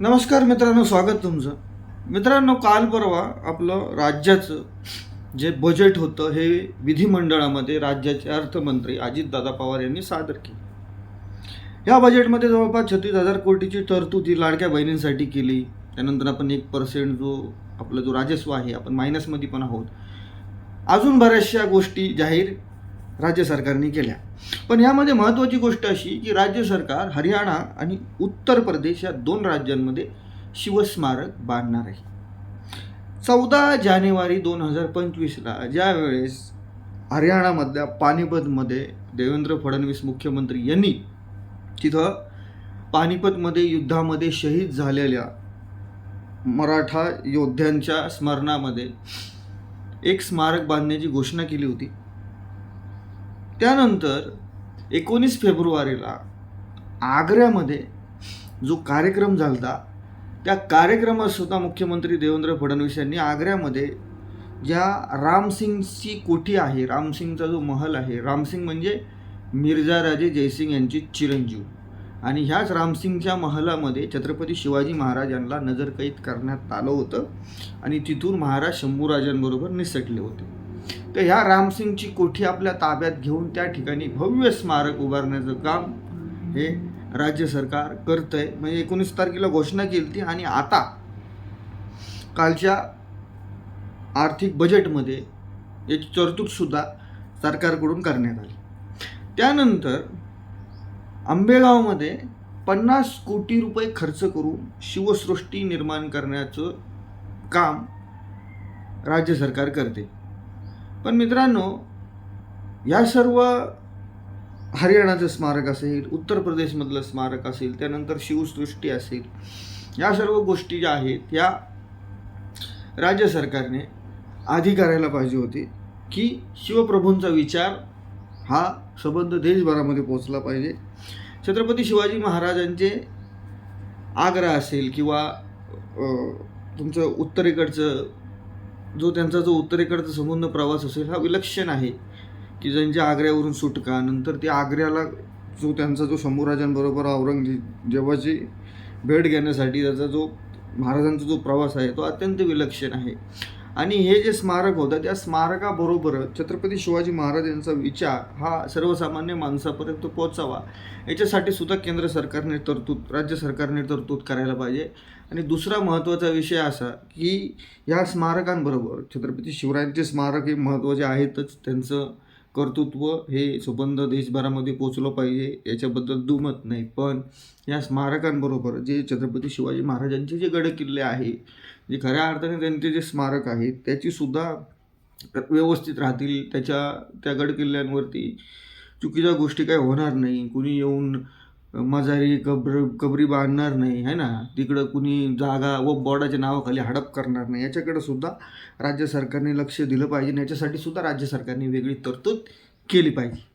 नमस्कार मित्रांनो स्वागत तुमचं. मित्रांनो काल परवा आपलं राज्याचं जे बजेट होतं हे विधिमंडळामध्ये राज्याचे अर्थमंत्री अजितदादा पवार यांनी सादर केले. या बजेटमध्ये जवळपास छत्तीस हजार कोटीची तरतूद ही लाडक्या बहिणींसाठी केली. त्यानंतर आपण एक पर्सेंट जो आपला जो राजस्व आहे आपण मायनसमध्ये पण आहोत. अजून बऱ्याचशा गोष्टी जाहीर राज्य सरकारने केल्या. पण यामध्ये महत्त्वाची गोष्ट अशी की राज्य सरकार हरियाणा आणि उत्तर प्रदेश या दोन राज्यांमध्ये शिवस्मारक बांधणार आहे. चौदा जानेवारी दोन हजार पंचवीसला ज्यावेळेस हरियाणामधल्या पानिपतमध्ये देवेंद्र फडणवीस मुख्यमंत्री यांनी तिथं पानिपतमध्ये युद्धामध्ये शहीद झालेल्या मराठा योद्ध्यांच्या स्मरणामध्ये एक स्मारक बांधण्याची घोषणा केली होती. त्यानंतर एकोणीस फेब्रुवारीला आग्र्यामध्ये जो कार्यक्रम झाला त्या कार्यक्रमात सुद्धा मुख्यमंत्री देवेंद्र फडणवीस यांनी आग्र्यामध्ये ज्या रामसिंगची कोठी आहे रामसिंगचा जो महल आहे रामसिंग म्हणजे मिर्झा राजे जयसिंग यांची चिरंजीव. आणि ह्याच रामसिंगच्या महलामध्ये छत्रपती शिवाजी महाराजांना नजरकैद करण्यात आलं होतं आणि तिथून महाराज शंभूराजांबरोबर निसटले होते. तर ह्या रामसिंगची कोठी आपल्या ताब्यात घेऊन त्या ठिकाणी भव्य स्मारक उभारण्याचं काम हे राज्य सरकार करतं आहे म्हणजे एकोणीस तारखेला घोषणा केली ती आणि आता कालच्या आर्थिक बजेटमध्ये याची तरतूदसुद्धा सरकारकडून करण्यात आली. त्यानंतर आंबेगावमध्ये पन्नास कोटी रुपये खर्च करून शिवसृष्टी निर्माण करण्याचं काम राज्य सरकार करते. पण मित्रांनो या सर्व हरियाणाचं स्मारक असेल उत्तर प्रदेशमधलं स्मारक असेल त्यानंतर शिवसृष्टी असेल या सर्व गोष्टी ज्या आहेत या राज्य सरकारने आधी करायला पाहिजे होती की शिवप्रभूंचा विचार हा संबंध देशभरामध्ये पोचला पाहिजे. छत्रपती शिवाजी महाराजांचे आग्रा असेल किंवा तुमचं उत्तरेकडचं जो त्यांचा जो उत्तरेकडचा संबंध प्रवास असेल हा विलक्षण आहे की ज्यांच्या आग्र्यावरून सुटका नंतर ते आग्र्याला जो त्यांचा जो शंभूराजांबरोबर औरंगजेबाची भेट घेण्यासाठी त्याचा जो महाराजांचा जो प्रवास आहे तो अत्यंत विलक्षण आहे. आणि हे जे स्मारक होतं त्या स्मारकाबरोबर छत्रपती शिवाजी महाराज यांचा विचार हा सर्वसामान्य माणसापर्यंत पोहोचावा. याच्यासाठी सुद्धा केंद्र सरकारने तरतूद राज्य सरकारने तरतूद करायला पाहिजे. आणि दुसरा महत्त्वाचा विषय असा की या स्मारकांबरोबर छत्रपती शिवरायांचे स्मारक हे महत्त्वाचे आहेतच. त्यांचं कर्तृत्व हे संबंध देशभरामध्ये पोचलं पाहिजे याच्याबद्दल दुमत नाही. पण या स्मारकांबरोबर जे छत्रपती शिवाजी महाराजांचे जे गडकिल्ले आहे जे खऱ्या अर्थाने त्यांचे जे स्मारक आहेत त्याचीसुद्धा व्यवस्थित राहतील. त्याच्या त्या गडकिल्ल्यांवरती चुकीच्या गोष्टी काही होणार नाही. कुणी येऊन मजारी कब्र कबरी बांधणार नाही है ना? तिकडं कुणी जागा व बोर्डाच्या नावाखाली हडप करणार नाही. याच्याकडे सुद्धा राज्य सरकारने लक्ष दिलं पाहिजे आणि याच्यासाठी सुद्धा राज्य सरकारने वेगळी तरतूद केली पाहिजे.